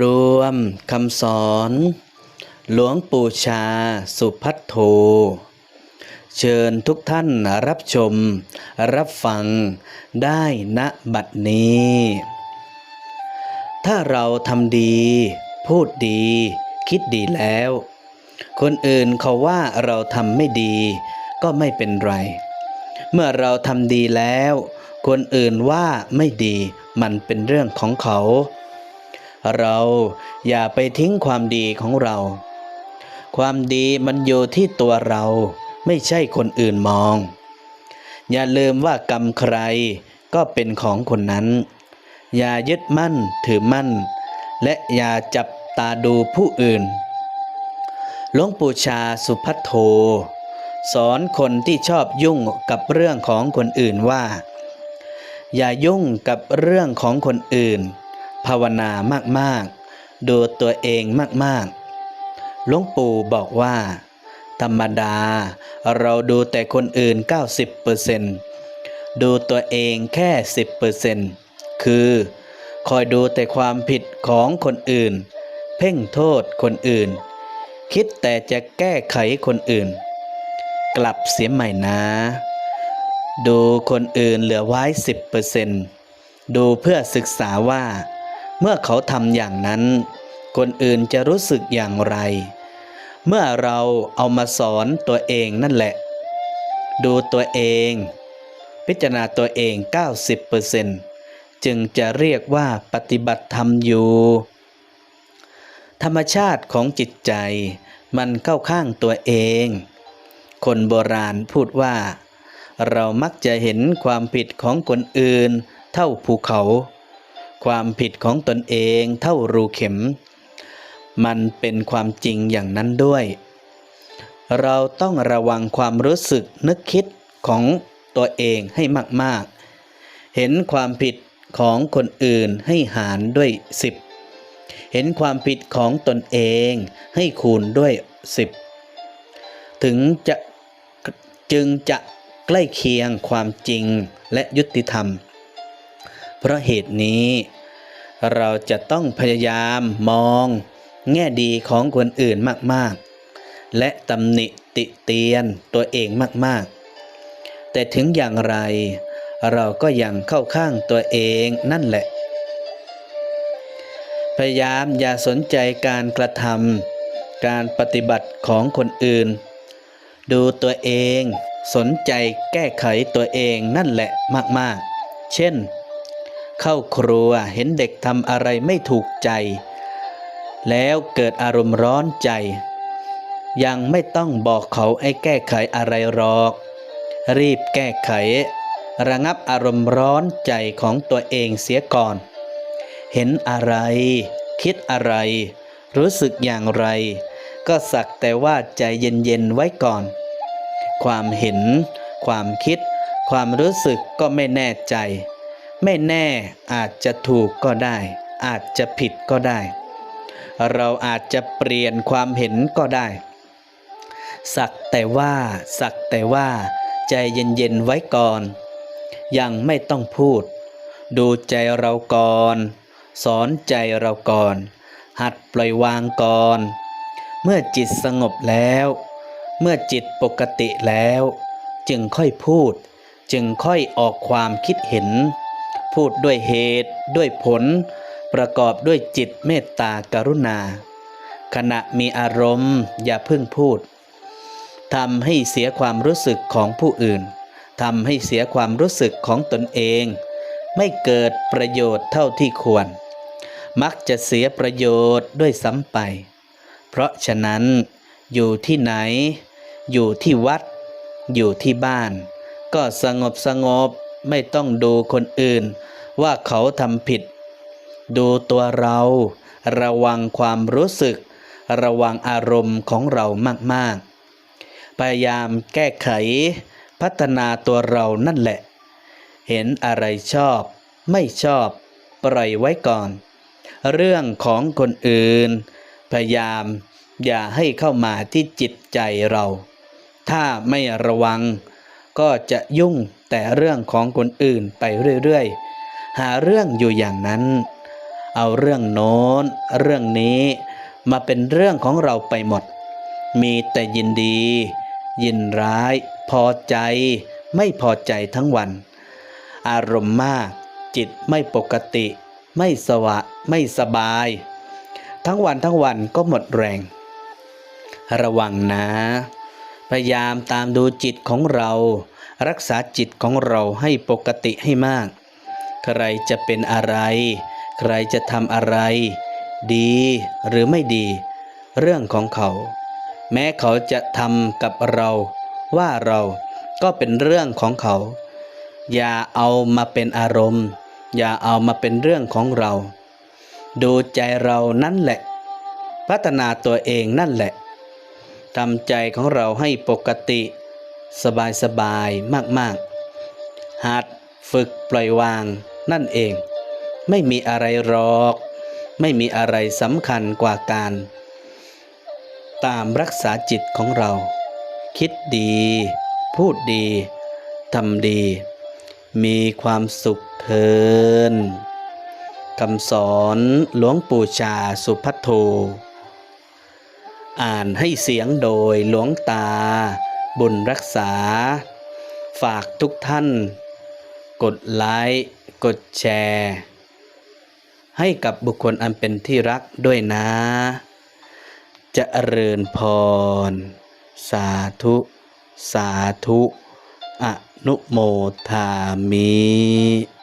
รวมคำสอน หลวงปู่ชาสุพัทโท เชิญทุกท่านรับชม รับฟังได้ณบัดนี้ ถ้าเราทำดี พูดดี คิดดีแล้ว คนอื่นเขาว่าเราทำไม่ดี ก็ไม่เป็นไร เมื่อเราทำดีแล้ว คนอื่นว่าไม่ดีมันเป็นเรื่องของเขา เราอย่าไปทิ้งความดีของเรา ความดีมันอยู่ที่ตัวเราไม่ใช่คนอื่นมอง อย่าลืมว่ากรรมใครก็เป็นของคนนั้น อย่ายึดมั่นถือมั่น และอย่าจับตาดูผู้อื่น หลวงปู่ชาสุพัทโทสอนคนที่ชอบยุ่งกับเรื่องของคนอื่นว่า อย่ายุ่งกับเรื่องของคนอื่น ภาวนามากๆ ดูตัวเองมากๆ หลวงปู่บอกว่า ธรรมดาเราดูแต่คนอื่น 90%ดูตัวเองแค่ 10%คือคอยดูแต่ความผิดของคนอื่น เพ่งโทษคนอื่น คิดแต่จะแก้ไขคนอื่น กลับเสียใหม่นะ ดูคนอื่นเหลือไว้ 10%ดูเพื่อศึกษาว่า เมื่อเขาทำอย่างนั้น คนอื่นจะรู้สึกอย่างไร เมื่อเราเอามาสอนตัวเองนั่นแหละ ดูตัวเอง พิจารณาตัวเอง 90%จึงจะเรียกว่าปฏิบัติธรรมอยู่ ธรรมชาติของจิตใจมันเข้าข้างตัวเอง คนโบราณพูดว่า เรามักจะเห็นความผิดของคนอื่นเท่าภูเขา ความผิดของตนเองเท่ารูเข็ม มันเป็นความจริงอย่างนั้นด้วย เราต้องระวังความรู้สึกนึกคิดของตัวเองให้มาก ๆ เห็นความผิดของคนอื่นให้หารด้วยสิบเห็นความผิดของตนเองให้คูณด้วยสิบถึงจะจึงจะใกล้เคียงความจริงและยุติธรรม เพราะเหตุนี้ เราจะต้องพยายามมอง แง่ดีของคนอื่นมากๆ และตำหนิติเตียนตัวเองมากๆ แต่ถึงอย่างไร เราก็ยังเข้าข้างตัวเองนั่นแหละ พยายามอย่าสนใจการกระทำการปฏิบัติของคนอื่น ดูตัวเองสนใจแก้ไขตัวเองนั่นแหละมากๆ เช่น เข้าครัวเห็นเด็กทำอะไรไม่ถูกใจ แล้วเกิดอารมณ์ร้อนใจ ยังไม่ต้องบอกเขาให้แก้ไขอะไรหรอก รีบแก้ไข ระงับอารมณ์ร้อนใจของตัวเองเสียก่อน เห็นอะไร คิดอะไร รู้สึกอย่างไร ก็สักแต่ว่าใจเย็นๆไว้ก่อน ความเห็น ความคิด ความรู้สึกก็ไม่แน่ใจ ไม่แน่อาจจะถูกก็ได้ อาจจะผิดก็ได้ เราอาจจะเปลี่ยนความเห็นก็ได้ สักแต่ว่าสักแต่ว่า ใจเย็นๆไว้ก่อน ยังไม่ต้องพูด ดูใจเราก่อน สอนใจเราก่อน หัดปล่อยวางก่อน เมื่อจิตสงบแล้ว เมื่อจิตปกติแล้ว จึงค่อยพูด จึงค่อยออกความคิดเห็น พูดด้วยเหตุด้วยผล ประกอบด้วยจิตเมตตากรุณา ขณะมีอารมณ์อย่าเพิ่งพูดทำให้เสียความรู้สึกของผู้อื่นทำให้เสียความรู้สึกของตนเอง ไม่เกิดประโยชน์เท่าที่ควร มักจะเสียประโยชน์ด้วยซ้ำไป เพราะฉะนั้น อยู่ที่ไหน อยู่ที่วัด อยู่ที่บ้าน ก็สงบสงบ ไม่ต้องดูคนอื่น ว่าเขาทำผิด ดูตัวเรา ระวังความรู้สึก ระวังอารมณ์ของเรามากๆ พยายามแก้ไข พัฒนาตัวเรานั่นแหละ เห็นอะไรชอบ ไม่ชอบ ปล่อยไว้ก่อน เรื่องของคนอื่น พยายามอย่าให้เข้ามาที่จิตใจเรา ถ้าไม่ระวังก็จะยุ่ง แต่เรื่องของคนอื่นไปเรื่อยๆ หาเรื่องอยู่อย่างนั้น เอาเรื่องโน้น เรื่องนี้มาเป็นเรื่องของเราไปหมด มีแต่ยินดี ยินร้าย พอใจ ไม่พอใจทั้งวัน อารมณ์มาก จิตไม่ปกติ ไม่สวะ ไม่สบาย ทั้งวันทั้งวันก็หมดแรง ระวังนะ พยายามตามดูจิตของเรา รักษาจิตของเราให้ปกติให้มาก ใครจะเป็นอะไร ใครจะทำอะไร ดีหรือไม่ดี เรื่องของเขา แม้เขาจะทำกับเรา ว่าเราก็เป็นเรื่องของเขา อย่าเอามาเป็นอารมณ์ อย่าเอามาเป็นเรื่องของเรา ดูใจเรานั่นแหละ พัฒนาตัวเองนั่นแหละทำใจของเราให้ปกติ สบายสบายมากๆ หัดฝึกปล่อยวางนั่นเอง ไม่มีอะไรหรอก ไม่มีอะไรสำคัญกว่าการ ตามรักษาจิตของเรา คิดดี พูดดีทำดี มีความสุขเทินคำสอนหลวงปู่ชาสุพัทโท อ่านให้เสียงโดยหลวงตา บุญรักษา ฝากทุกท่าน กดไลค์กดแชร์ ให้กับบุคคลอันเป็นที่รักด้วยนะจะเริญพร สาธุ สาธุ อนุโมทามิ